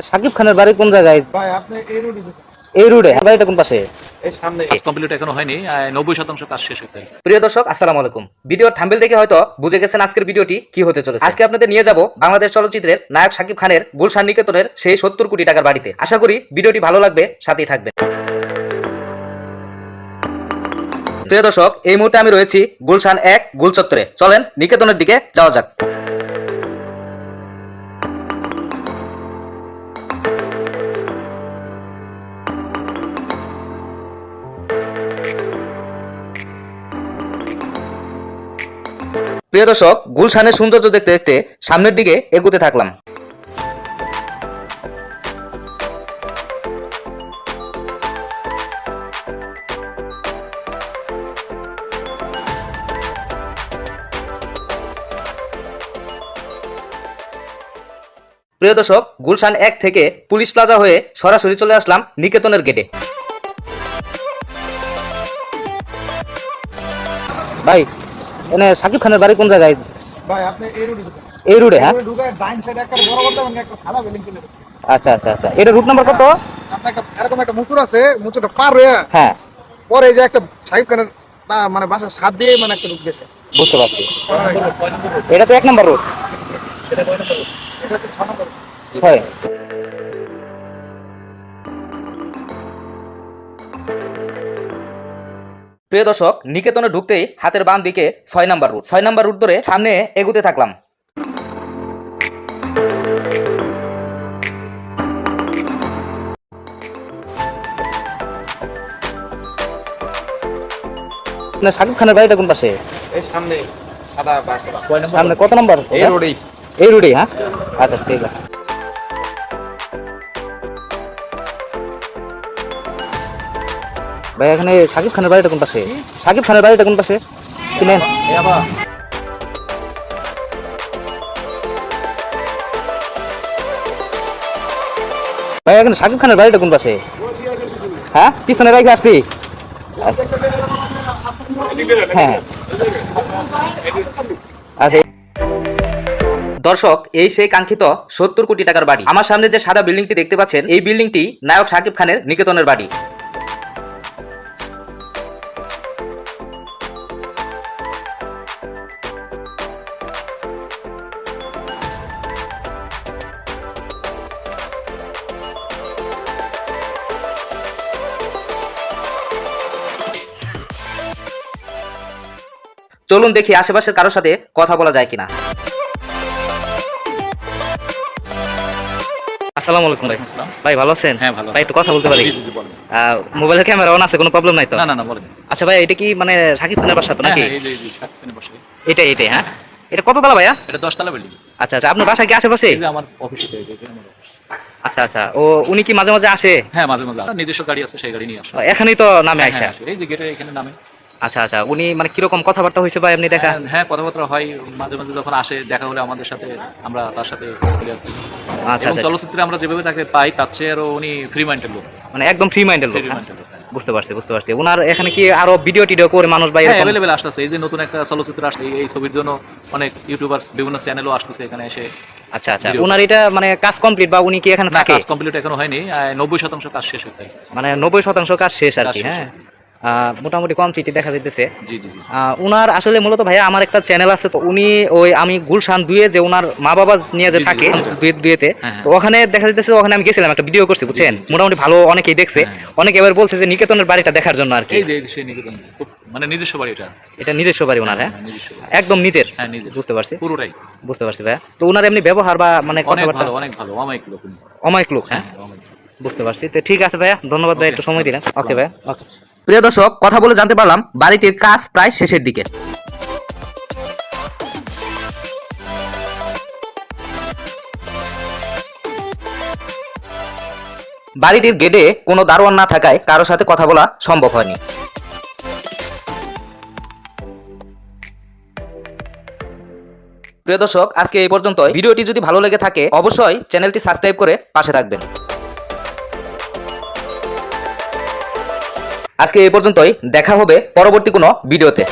সাকিব খানের বাড়ি কোন জায়গায়? ভাই আপনি এই রোডে এই রোডে বাড়িটা কোন পাশে? এই সামনে। কাজ কমপ্লিট এখনও হয়নি নব্বই শতাংশ কাজ শেষ হতে প্রিয় দর্শক আসসালামু আলাইকুম। ভিডিওর থাম্বেল দেখে হয়তো বুঝে গেছেন আজকের ভিডিওটি কি হতে চলেছে। আজকে আপনাদের নিয়ে যাব বাংলাদেশ চলচ্চিত্রের নায়ক শাকিব খানের গুলশান নিকেতনের সেই সত্তর কোটি টাকার বাড়িতে। আশা করি ভিডিওটি ভালো লাগবে সাথেই থাকবেন। প্রিয় দর্শক এই মুহূর্তে আমি রয়েছি গুলশান এক গুলচত্বরে। চলেন নিকেতনের দিকে যাওয়া যাক। প্রিয় দর্শক, গুলশানের সৌন্দর্য দেখতে দেখতে সামনের দিকে এগুতে থাকলাম। প্রিয় দর্শক, গুলশান এক থেকে পুলিশ প্লাজা হয়ে সরাসরি চলে আসলাম নিকেতনের গেটে। ভাই এনে সাকিব খানের বাড়ি কোন জায়গায়? ভাই আপনি এই রোডে এই রোডে হ্যাঁ? ঢুকে ডাইন সাইডে একটা বড় বড় মানে একটা সাদা বিল্ডিং চলে গেছে। আচ্ছা আচ্ছা আচ্ছা। এটা রুট নাম্বার কত? আপনার একটা এরকম একটা মুকুর আছে মুচুটা পার হয়ে হ্যাঁ। পরে এই যে একটা সাহিব খানের মানে বাসার সাত দিয়ে মানে একটা রুট গেছে। বুঝতে পারছি। এটা তো এক নম্বর রুট এটা কয় নাম্বার রুট এটা হচ্ছে ছ নম্বর ছয়। প্রিয় দর্শক নিকেতনে ঢুকতেই হাতের বাম দিকে ছয় নাম্বার রুট। ছয় নাম্বার রুট ধরে সামনে এগুতে থাকলাম। না সাকিব খানের বাড়িটা কোন পাশে? এই সামনে সাদা বাস সামনে কত নম্বর? এই রোডেই। এই রোডে হ্যাঁ? আচ্ছা ঠিক আছে। ভাই, এখানে সাকিব খানের বাড়িটা কোন পাশে? সাকিব খানের বাড়িটা কোন পাশে? চিনেন ভাই, এখানে সাকিব খানের বাড়িটা কোন পাশে? হ্যাঁ? পিছনে আসছি। হ্যাঁ। আচ্ছা দর্শক, এই সেই কাঙ্ক্ষিত সত্তর কোটি টাকার বাড়ি। আমার সামনে যে সাদা বিল্ডিংটি দেখতে পাচ্ছেন, এই বিল্ডিংটি নায়ক শাকিব খানের নিকেতনের বাড়ি। চলুন দেখি আশেপাশের কারোর সাথে কথা বলা যায় কিনা। আসসালামু আলাইকুম ভাই ভাই ভালো আছেন? হ্যাঁ, ভালো। ভাই একটু কথা বলতে পারি? জি, জি, জি, বলেন। আহ, মোবাইলের ক্যামেরা অন আছে কোনো প্রবলেম নাই তো? না না না বলেন। আচ্ছা ভাই এটা কি মানে সাকিব খানের বাসা তো নাকি? হ্যাঁ কত তলা ভাইয়া? এটা দশতলা বিল্ডিং আচ্ছা আচ্ছা আপনার বাসা কি আশেপাশে? আমার অফিসে এখানে আচ্ছা আচ্ছা ও উনি কি মাঝে মাঝে আসে? হ্যাঁ মাঝে মাঝে নিজস্ব গাড়ি আছে সেই গাড়ি নিয়ে আসে। এখানেই তো নামে হ্যাঁ, হ্যাঁ, আসে। এই যে গেটের এখানে নামে। আচ্ছা আচ্ছা। উনি মানে কীরকম কথাবার্তা হয়েছে ভাই আপনি দেখা? হ্যাঁ, হ্যাঁ কথাবার্তা হয়। মাঝে মাঝে যখন আসে দেখা হলে আমাদের সাথে আমরা তার সাথে। আচ্ছা আচ্ছা। চলচ্চিত্রে আমরা যেভাবে তাকে পাই তার চেয়ে আরও উনি ফ্রি মাইন্ডের লোক। মানে একদম ফ্রি মাইন্ডের লোক হ্যাঁ? লোক বুঝতে পারছি বুঝতে পারছি। ওনার এখানে কি আরও ভিডিও টিডিও করে মানুষ ভাই হ্যাঁ এরকম- অ্যাভেলেবেল আসতেছে এই যে নতুন একটা চলচ্চিত্র আসছে এই- ছবির জন্য অনেক ইউটিউবার বিভিন্ন চ্যানেলও আসতেছে এখানে এসে আচ্ছা আচ্ছা। ওনার এটা মানে কাজ কমপ্লিট বা উনি কি এখানে থাকে? কাজ কমপ্লিট এখনও হয়নি। নব্বই শতাংশ কাজ শেষ হতে মানে নব্বই শতাংশ কাজ শেষ আর কি হ্যাঁ? মোটামুটি দেখা জি জি জি। আহ, উনার আসলে মূলত ভাইয়া আমার একটা চ্যানেল আছে তো উনি ওই আমি গুলশান দুয়ে যে উনার মা বাবা নিয়ে যে থাকে দুয়েতে হ্যাঁ, তো ওখানে দেখা যাইতেছে ওখানে আমি গেছিলাম একটা ভিডিও করছি বুঝছেন। মোটামুটি ভালো অনেকেই দেখছে। হ্যাঁ। অনেকে এবার বলছে যে নিকেতনের বাড়িটা দেখার জন্য আর কি। মানে নিজস্ব বাড়ি এটা। এটা নিজস্ব বাড়ি ওনার হ্যাঁ একদম নিজের। হ্যাঁ নিজের। বুঝতে পারছি। পুরোটাই। বুঝতে পারছি ভাইয়া। তো উনার এমনি ব্যবহার বা মানে কথাবার্তা? অনেক ভালো অমায়িক লোক অমায়িক লোক হ্যাঁ? হ্যাঁ বুঝতে পারছি। তো ঠিক আছে ভাইয়া ধন্যবাদ ভাই একটু সময় দিলেন। ওকে ভাইয়া ওকে প্রিয় দর্শক, কথা বলে জানতে পারলাম বাড়িটির কাজ প্রায় শেষের দিকে। বাড়িটির গেটে কোনো দারোয়ান না থাকায় কারোর সাথে কথা বলা সম্ভব হয়নি। প্রিয় দর্শক, আজকে এই পর্যন্ত ভিডিওটি যদি ভালো লেগে থাকে, অবশ্যই চ্যানেলটি সাবস্ক্রাইব করে পাশে থাকবেন। আজকে এই পর্যন্তই দেখা হবে পরবর্তী কোনো ভিডিওতে।